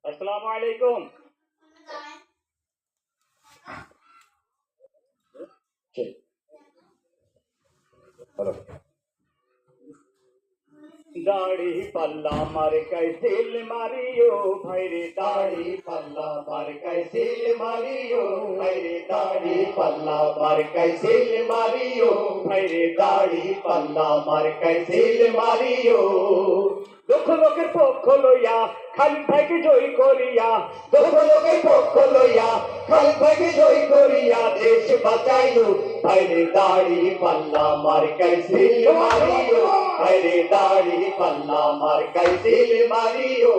Assalamualaikum. আলাইকুম দাড়ি পাল্লা মার কাইসিল মারিও ভাইরে দাড়ি পাল্লা মার কাইসিল মারিও ভাইরে দাড়ি পাল্লা মার কাইসিল মারিও ভাইরে দাড়ি পাল্লা মার কাইসিল মারিও দুঃখ লোকের পক্ষ লইয়া খালি ভাইকে জয় করিয়া দুঃখ লোকের পক্ষ লইয়া খালি ভাইকে জয় করিয়া দেশ বাঁচাইলো ভাইরে দাড়ি পাল্লা মার কাইসিল মারিও ভাইরে দাড়ি পাল্লা মার কাইসিল মারিও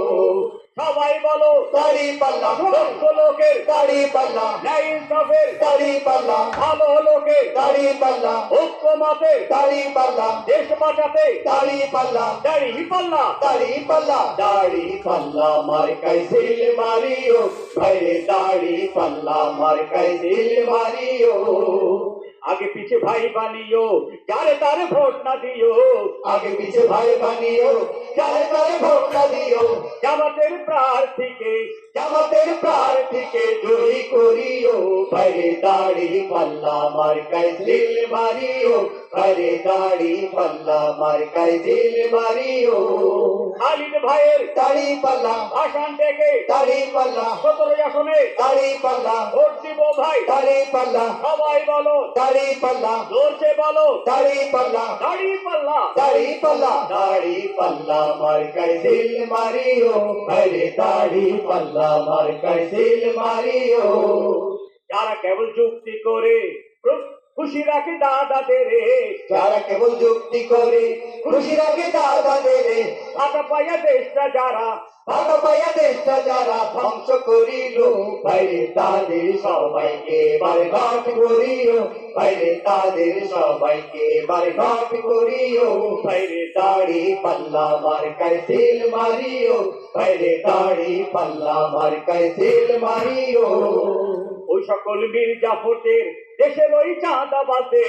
সবাই বলো দাড়ি পাল্লা লক্ষ লোকের দাড়ি পাল্লা ন্যায় ইনসাফের দাড়ি পাল্লা ভালো লোকের দাড়ি পাল্লা ঐক্য মতের দাড়ি পাল্লা দেশ বাঁচাতে দাড়ি পাল্লা দাড়ি পাল্লা দাড়ি পাল্লা দাড়ি পাল্লা মার কাইসিল মারিও ভাইরে দাড়ি পাল্লা মার কাইসিল মারিও আগে পিছে ভাই বানিও যারে তারে ভোট না দিও। আগে পিছে ভাই বানিও যারে তারে ভোট না দিও। জামাতের প্রার্থীকে জামাতের প্রার্থীকে জয়ী করিও। ভাইরে দাড়ি পাল্লা মার কাইসিল মারিও। ভাইরে দাড়ি পাল্লা মার কাইসিল মারিও। খালিদ ভাইয়ের দাড়ি পাল্লা। ভাষণ থেকে দাড়ি পাল্লা। সতেরো আসনে দাড়ি পাল্লা। ভোট দিব ভাই। দাড়ি পাল্লা। সবাই বলো। দাড়ি পাল্লা। জোরসে বলো। দাড়ি পাল্লা। দাড়ি পাল্লা। দাড়ি পাল্লা। দাড়ি পাল্লা মার কাইসিল মারিও। আরে দাড়ি পাল্লা মার কাইসিল মারিও। যারা কেবল যুক্তি করে খুশি রাখে দাদাদের যারা কেবল যুক্তি করে খুশি রাখে দাদাদের আটা পাইয়া দেশটা যারা ভাগা পাইয়া দেশটা যারা ধ্বংস করিল বাইরে তাদের সবাইকে বারে ঘাট করিও বাইরে তাদের সবাইকে বারে ঘাট করিও বাইরে দাড়ি পাল্লা মার কাইসিল মারিও বাইরে দাড়ি পাল্লা মার কাইসিল মারিও। ওই সকল বীর জাফতের দেশের ওই চাঁদাবাদে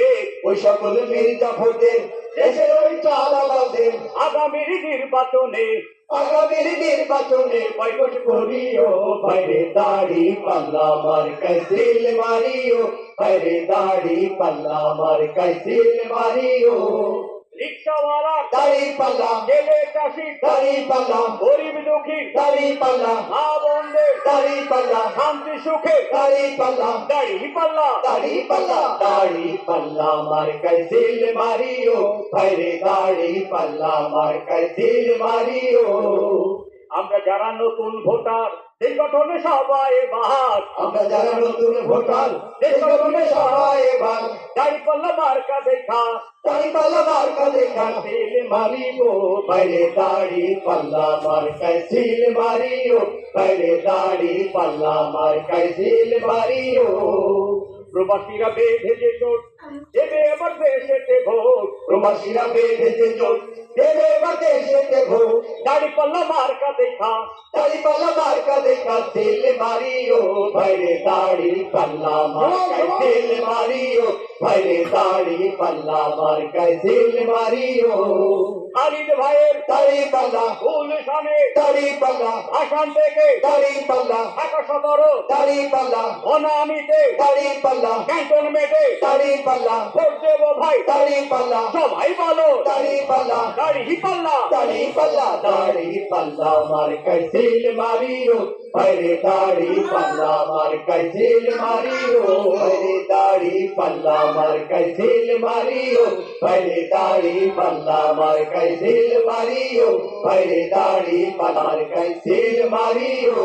ওই সকল মির্জা ভোটের দেশের ওই চাঁদাবাদে আগামীর নির্বাচনে আগামীর নির্বাচনে বয়কট করিও, বাইরে দাড়ি পাল্লা মার কাইসিল মারিও, বাইরে দাড়ি পাল্লা মার কাইসিল মারিও। রিক্সাওয়ালা দাড়ি পাল্লা জেলে চাষি দাড়ি পাল্লা গরিব দুঃখী দাড়ি পাল্লা মা বোনদের দাড়ি পাল্লা শান্তি সুখে দাড়ি পাল্লা দাড়ি পাল্লা দাড়ি পাল্লা দাড়ি পাল্লা মার কাইসিল মারিও ভাইরে দাড়ি পাল্লা মার কাইসিল মারিও আমরা যারা নতুন ভোটার দেশ গঠনে সবাই বাহার। আমরা যারা নতুন ভোটার দেশ গঠনে সবাই বাহার। দাড়ি পাল্লা মার্কা দেখা। দাড়ি পাল্লা মার্কা দেখা। সিল মারিও বাইরে দাড়ি পাল্লা মার্কায় সিল মারিও বাইরে দাড়ি পাল্লা মার্কায় সিল মারিও প্রবাসীরা বেঁধেছে চোট দেবে এবার দেশেতে ভোট। প্রবাসীরা বেঁধেছে চোট দেবে এবার দেশেতে ভোট। দাড়ি পাল্লা মার্কা দেখা। দাড়ি পাল্লা মার্কা দেখা তেল মারিও ভাইরে দাড়ি পাল্লা মার্কায় তেল মারিও ভাইরে দাড়ি পাল্লা মার্কায় তেল মারিও খালিদ ভাইয়ের দাড়ি পাল্লা ফুল সামনে দাড়ি পাল্লা আসাম থেকে দাড়ি পাল্লা ঢাকা সদর দাড়ি পাল্লা অনামিতে দাড়ি পাল্লা ক্যান্টনমেন্টে দাড়ি পাল্লা ভোট দেবো ভাই দাড়ি পাল্লা সবাই বলো দাড়ি পাল্লা দাড়ি পাল্লা দাড়ি পাল্লা দাড়ি পাল্লা মার কাইসিল মারিও বাইরে দাড়ি পাল্লা মার কাইসিল মারিও বাইরে দাড়ি পাল্লা মার কাইসিল মারিও বাইরে দাড়ি পাল্লা মার কাইসিল মারিও বাইরে দাড়ি পাল্লা মার কাইসিল মারিও।